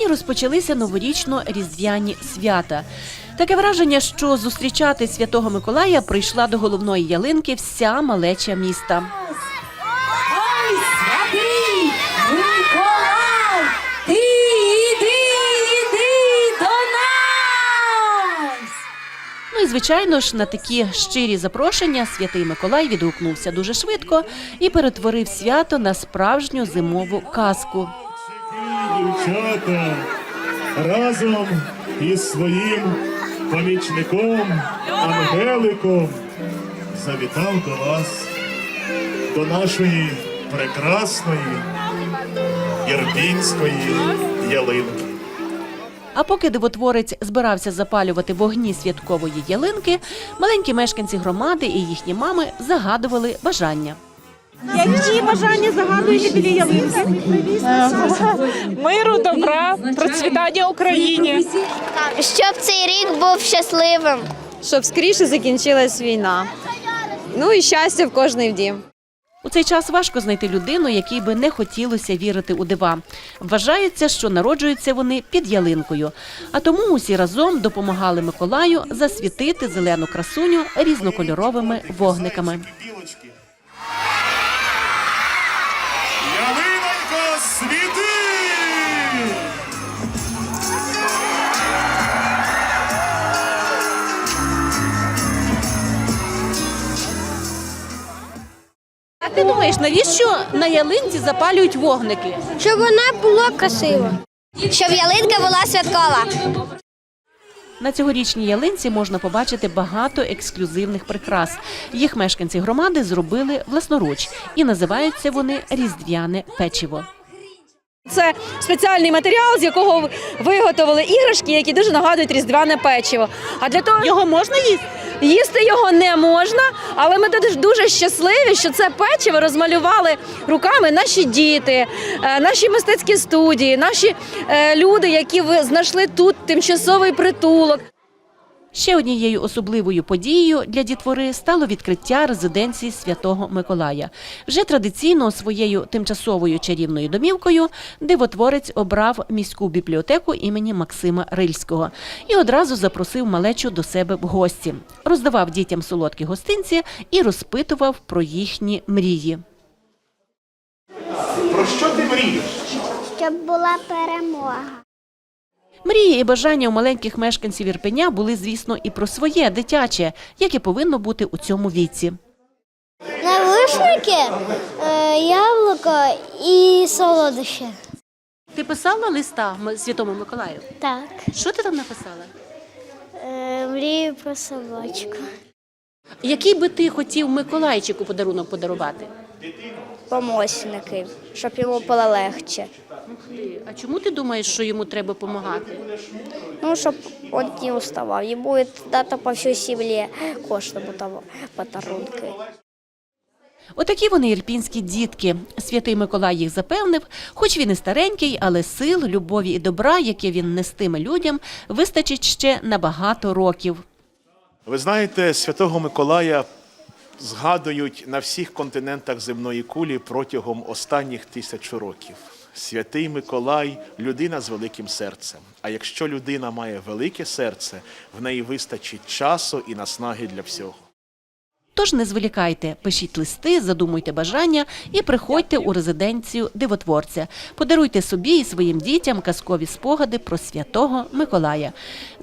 І розпочалися новорічно-різдвяні свята. Таке враження, що зустрічати святого Миколая прийшла до головної ялинки вся малеча міста. Ой, святий Миколай, ти іди, іди до нас. Ну і звичайно ж, на такі щирі запрошення святий Миколай відгукнувся дуже швидко і перетворив свято на справжню зимову казку. Дівчата разом із своїм помічником Ангеликом завітав до вас, до нашої прекрасної ірпінської ялинки. А поки дивотворець збирався запалювати вогні святкової ялинки, маленькі мешканці громади і їхні мами загадували бажання. Які бажання загадуєте біля ялинки? Миру, добра, процвітання Україні. Щоб цей рік був щасливим. щоб скоріше закінчилась війна. Ну і щастя в кожний дім. У цей час важко знайти людину, якій би не хотілося вірити у дива. Вважається, що народжуються вони під ялинкою. А тому усі разом допомагали Миколаю засвітити зелену красуню різнокольоровими вогниками. Ти думаєш, навіщо на ялинці запалюють вогники? Щоб вона була красива. Щоб ялинка була святкова. На цьогорічній ялинці можна побачити багато ексклюзивних прикрас. Їх мешканці громади зробили власноруч і називаються вони різдвяне печиво. Це спеціальний матеріал, з якого виготовили іграшки, які дуже нагадують різдвяне печиво. А для того Його можна їсти? Їсти його не можна, але ми дуже- щасливі, що це печиво розмалювали руками наші діти, е, наші мистецькі студії, наші е, люди, які знайшли тут тимчасовий притулок. Ще однією особливою подією для дітвори стало відкриття резиденції святого Миколая. Вже традиційно своєю тимчасовою чарівною домівкою дивотворець обрав міську бібліотеку імені Максима Рильського і одразу запросив малечу до себе в гості, роздавав дітям солодкі гостинці і розпитував про їхні мрії. Про що ти мрієш? Щоб була перемога. Мрії і бажання у маленьких мешканців Ірпеня були, звісно, і про своє дитяче, яке повинно бути у цьому віці. Навушники, е, яблуко і солодощі. Ти писала листа Святому Миколаю? Так. Що ти там написала? Е, мрію про собачку. Який би ти хотів Миколайчику подарунок подарувати? Помощники, щоб йому було легше. А чому ти думаєш, що йому треба допомагати? Ну, щоб він не уставав. І буде дати по всій сім'ї того подарунки. Отакі вони ірпінські дітки. Святий Миколай їх запевнив, хоч він і старенький, але сил, любові і добра, яке він нестиме людям, вистачить ще на багато років. Ви знаєте, Святого Миколая згадують на всіх континентах земної кулі протягом останніх тисячу років. Святий Миколай людина з великим серцем. А якщо людина має велике серце, в неї вистачить часу і наснаги для всього. Тож не зволікайте, пишіть листи, задумуйте бажання і приходьте у резиденцію дивотворця. Подаруйте собі і своїм дітям казкові спогади про святого Миколая.